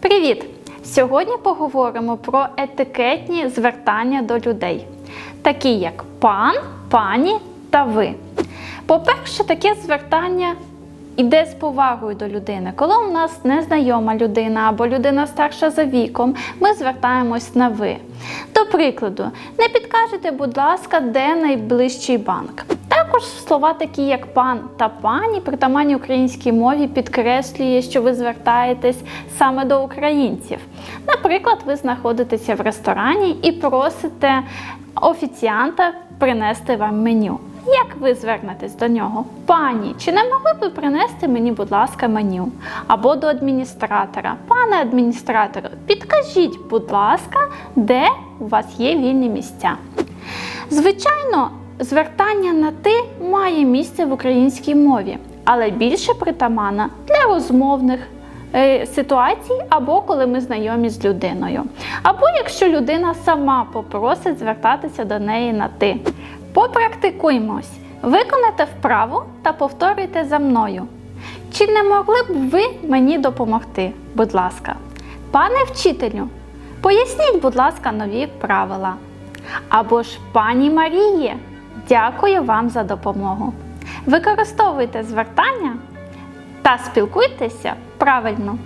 Привіт! Сьогодні поговоримо про етикетні звертання до людей, такі як пан, пані та ви. По-перше, таке звертання йде з повагою до людини. Коли у нас незнайома людина або людина старша за віком, ми звертаємось на ви. До прикладу, не підкажете, будь ласка, де найближчий банк. Також слова такі, як пан та пані, притаманні українській мові підкреслює, що ви звертаєтесь саме до українців. Наприклад, ви знаходитеся в ресторані і просите офіціанта принести вам меню. Як ви звернетесь до нього? Пані, чи не могли б ви принести мені, будь ласка, меню? Або до адміністратора. Пане адміністраторе, підкажіть, будь ласка, де у вас є вільні місця. Звичайно, звертання на ти має місце в українській мові, але більше притаманна для розмовних е, ситуацій або коли ми знайомі з людиною. Або якщо людина сама попросить звертатися до неї на ти. Попрактикуймось, виконайте вправу та повторюйте за мною. Чи не могли б ви мені допомогти, будь ласка? Пане вчителю, поясніть, будь ласка, нові правила. Або ж пані Маріє, дякую вам за допомогу. Використовуйте звертання та спілкуйтеся правильно.